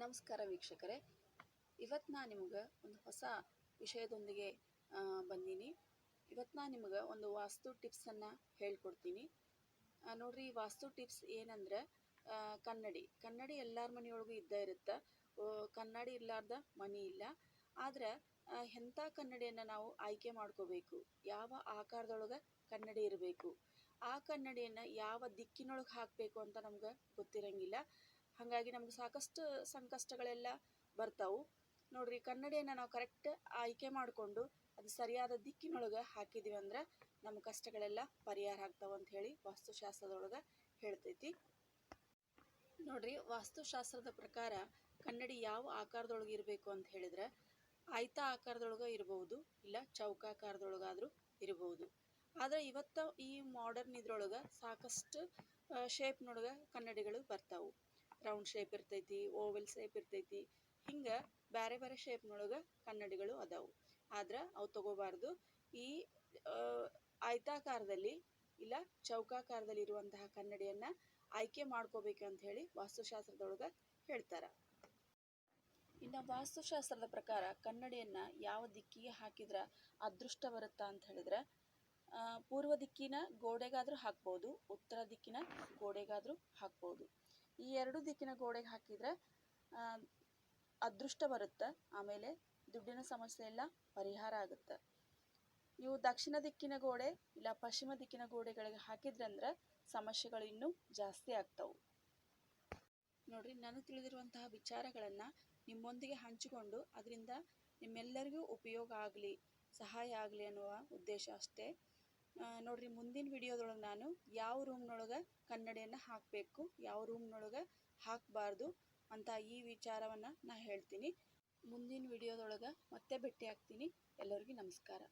ನಮಸ್ಕಾರ ವೀಕ್ಷಕರೇ. ಇವತ್ತು ನಾನು ನಿಮ್ಗೆ ಒಂದು ಹೊಸ ವಿಷಯದೊಂದಿಗೆ ಬಂದೀನಿ. ಇವತ್ತು ನಾನು ನಿಮ್ಗೆ ಒಂದು ವಾಸ್ತು ಟಿಪ್ಸನ್ನು ಹೇಳ್ಕೊಡ್ತೀನಿ. ನೋಡಿರಿ, ಈ ವಾಸ್ತು ಟಿಪ್ಸ್ ಏನಂದ್ರೆ ಕನ್ನಡಿ. ಕನ್ನಡಿ ಎಲ್ಲರ ಮನೆಯೊಳಗೂ ಇದ್ದೇ ಇರುತ್ತೆ. ಕನ್ನಡಿ ಇರ್ಲಾರ್ದ ಮನೆ ಇಲ್ಲ. ಆದರೆ ಎಂಥ ಕನ್ನಡಿಯನ್ನು ನಾವು ಆಯ್ಕೆ ಮಾಡ್ಕೋಬೇಕು? ಯಾವ ಆಕಾರದೊಳಗೆ ಕನ್ನಡಿ ಇರಬೇಕು? ಆ ಕನ್ನಡಿಯನ್ನು ಯಾವ ದಿಕ್ಕಿನೊಳಗೆ ಹಾಕಬೇಕು ಅಂತ ನಮ್ಗೆ ಗೊತ್ತಿರಂಗಿಲ್ಲ. ಹಾಗಾಗಿ ನಮ್ಗೆ ಸಾಕಷ್ಟು ಸಂಕಷ್ಟಗಳೆಲ್ಲ ಬರ್ತಾವು. ನೋಡ್ರಿ, ಕನ್ನಡಿಯನ್ನು ನಾವು ಕರೆಕ್ಟ್ ಆಯ್ಕೆ ಮಾಡಿಕೊಂಡು ಅದು ಸರಿಯಾದ ದಿಕ್ಕಿನೊಳಗೆ ಹಾಕಿದೀವಿ ಅಂದ್ರೆ ನಮ್ಮ ಕಷ್ಟಗಳೆಲ್ಲ ಪರಿಹಾರ ಆಗ್ತಾವೆ ಅಂತ ಹೇಳಿ ವಾಸ್ತುಶಾಸ್ತ್ರದೊಳಗೆ ಹೇಳ್ತೈತಿ. ನೋಡ್ರಿ, ವಾಸ್ತುಶಾಸ್ತ್ರದ ಪ್ರಕಾರ ಕನ್ನಡಿ ಯಾವ ಆಕಾರದೊಳಗೆ ಇರಬೇಕು ಅಂತ ಹೇಳಿದ್ರೆ ಆಯ್ತ ಆಕಾರದೊಳಗೆ ಇರಬಹುದು ಇಲ್ಲ ಚೌಕಾಕಾರದೊಳಗಾದ್ರೂ ಇರಬಹುದು ಆದರೆ ಇವತ್ತು ಈ ಮಾಡರ್ನ್ ಇದ್ರೊಳಗೆ ಸಾಕಷ್ಟು ಶೇಪ್ನೊಳಗೆ ಕನ್ನಡಿಗಳು ಬರ್ತಾವು. ರೌಂಡ್ ಶೇಪ್ ಇರ್ತೈತಿ ಓವೆಲ್ ಶೇಪ್ ಇರ್ತೈತಿ, ಹಿಂಗೆ ಬೇರೆ ಬೇರೆ ಶೇಪ್ನೊಳಗೆ ಕನ್ನಡಿಗಳು ಅದಾವು. ಆದ್ರೆ ಅವು ತಗೋಬಾರ್ದು. ಈ ಆಯತಾಕಾರದಲ್ಲಿ ಇಲ್ಲ ಚೌಕಾಕಾರದಲ್ಲಿ ಇರುವಂತಹ ಕನ್ನಡಿಯನ್ನ ಆಯ್ಕೆ ಮಾಡ್ಕೋಬೇಕಂತ ಹೇಳಿ ವಾಸ್ತುಶಾಸ್ತ್ರದೊಳಗೆ ಹೇಳ್ತಾರೆ. ಇನ್ನು ವಾಸ್ತುಶಾಸ್ತ್ರದ ಪ್ರಕಾರ ಕನ್ನಡಿಯನ್ನ ಯಾವ ದಿಕ್ಕಿಗೆ ಹಾಕಿದ್ರೆ ಅದೃಷ್ಟ ಬರುತ್ತಾ ಅಂತ ಹೇಳಿದ್ರೆ ಪೂರ್ವ ದಿಕ್ಕಿನ ಗೋಡೆಗಾದರೂ ಹಾಕ್ಬೋದು, ಉತ್ತರ ದಿಕ್ಕಿನ ಗೋಡೆಗಾದರೂ ಹಾಕ್ಬೋದು. ಈ ಎರಡು ದಿಕ್ಕಿನ ಗೋಡೆಗೆ ಹಾಕಿದ್ರೆ ಅದೃಷ್ಟ ಬರುತ್ತೆ. ಆಮೇಲೆ ದುಡ್ಡಿನ ಸಮಸ್ಯೆ ಎಲ್ಲ ಪರಿಹಾರ ಆಗುತ್ತೆ. ಇವು ದಕ್ಷಿಣ ದಿಕ್ಕಿನ ಗೋಡೆ ಇಲ್ಲ ಪಶ್ಚಿಮ ದಿಕ್ಕಿನ ಗೋಡೆಗಳಿಗೆ ಹಾಕಿದ್ರಂದ್ರೆ ಸಮಸ್ಯೆಗಳು ಇನ್ನೂ ಜಾಸ್ತಿ ಆಗ್ತಾವು. ನೋಡ್ರಿ ನನಗೆ ತಿಳಿದಿರುವಂತಹ ವಿಚಾರಗಳನ್ನು ನಿಮ್ಮೊಂದಿಗೆ ಹಂಚಿಕೊಂಡು ಅದರಿಂದ ನಿಮ್ಮೆಲ್ಲರಿಗೂ ಉಪಯೋಗ ಆಗಲಿ, ಸಹಾಯ ಆಗಲಿ ಅನ್ನುವ ಉದ್ದೇಶ ಅಷ್ಟೇ. ನೋಡ್ರಿ, ಮುಂದಿನ ವಿಡಿಯೋದೊಳಗೆ ನಾನು ಯಾವ ರೂಮ್ನೊಳಗೆ ಕನ್ನಡಿಯನ್ನು ಹಾಕಬೇಕು, ಯಾವ ರೂಮ್ನೊಳಗೆ ಹಾಕಬಾರ್ದು ಅಂತ ಈ ವಿಚಾರವನ್ನು ನಾ ಹೇಳ್ತೀನಿ. ಮುಂದಿನ ವಿಡಿಯೋದೊಳಗೆ ಮತ್ತೆ ಭೇಟಿ ಆಗ್ತೀನಿ. ಎಲ್ಲರಿಗೂ ನಮಸ್ಕಾರ.